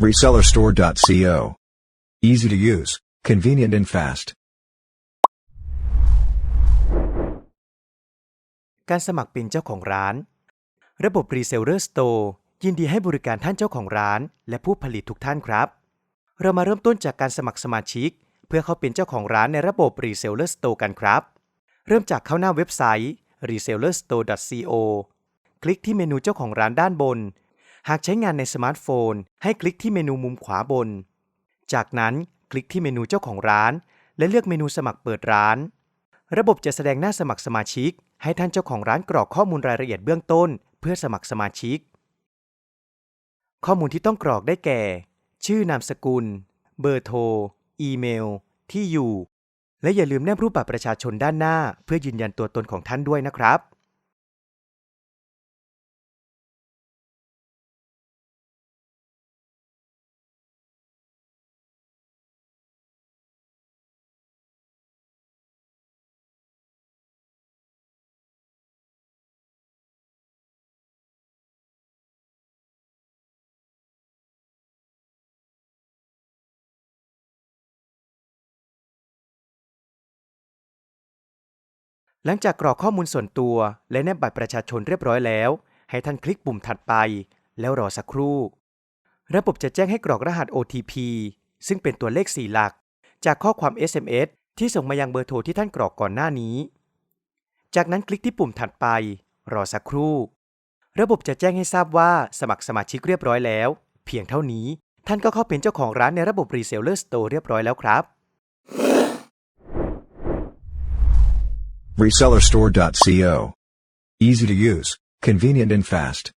Resellerstore.co. Easy to use, convenient and fast. การสมัครเป็นเจ้าของร้าน ระบบ Reseller Store ยินดีให้บริการท่านเจ้าของร้าน และผู้ผลิตทุกท่านครับ เรามาเริ่มต้นจากการสมัครสมาชิก เพื่อเข้าเป็นเจ้าของร้านในระบบ Reseller Store กันครับ เริ่มจากเข้าหน้าเว็บไซต์ resellerstore.co คลิกที่เมนูเจ้าของร้านด้านบน หากใช้งานในสมาร์ทโฟน ให้คลิกที่เมนูมุมขวาบน จากนั้นคลิกที่เมนูเจ้าของร้าน และเลือกเมนูสมัครเปิดร้าน ระบบจะแสดงหน้าสมัครสมาชิก ให้ท่านเจ้าของร้านกรอกข้อมูลรายละเอียดเบื้องต้น เพื่อสมัครสมาชิก ข้อมูลที่ต้องกรอกได้แก่ ชื่อนามสกุล เบอร์โทร อีเมล ที่อยู่ และอย่าลืมแนบรูปบัตรประชาชนด้านหน้า เพื่อยืนยันตัวตนของท่านด้วยนะครับ หลังจากกรอกข้อมูลส่วนตัวและแนบบัตรประชาชนเรียบร้อยแล้ว ให้ท่านคลิกปุ่มถัดไป แล้วรอสักครู่ ระบบจะแจ้งให้กรอกรหัส OTP ซึ่งเป็นตัวเลข 4 หลัก จากข้อความ SMS ที่ส่งมายังเบอร์โทรที่ท่านกรอกก่อนหน้านี้ จากนั้นคลิกที่ปุ่มถัดไป รอสักครู่ ระบบจะแจ้งให้ทราบว่าสมัครสมาชิกเรียบร้อยแล้ว เพียงเท่านี้ ท่านก็เข้าเป็นเจ้าของร้านในระบบ Reseller Store เรียบร้อยแล้วครับ Resellerstore.co. Easy to use, convenient and fast.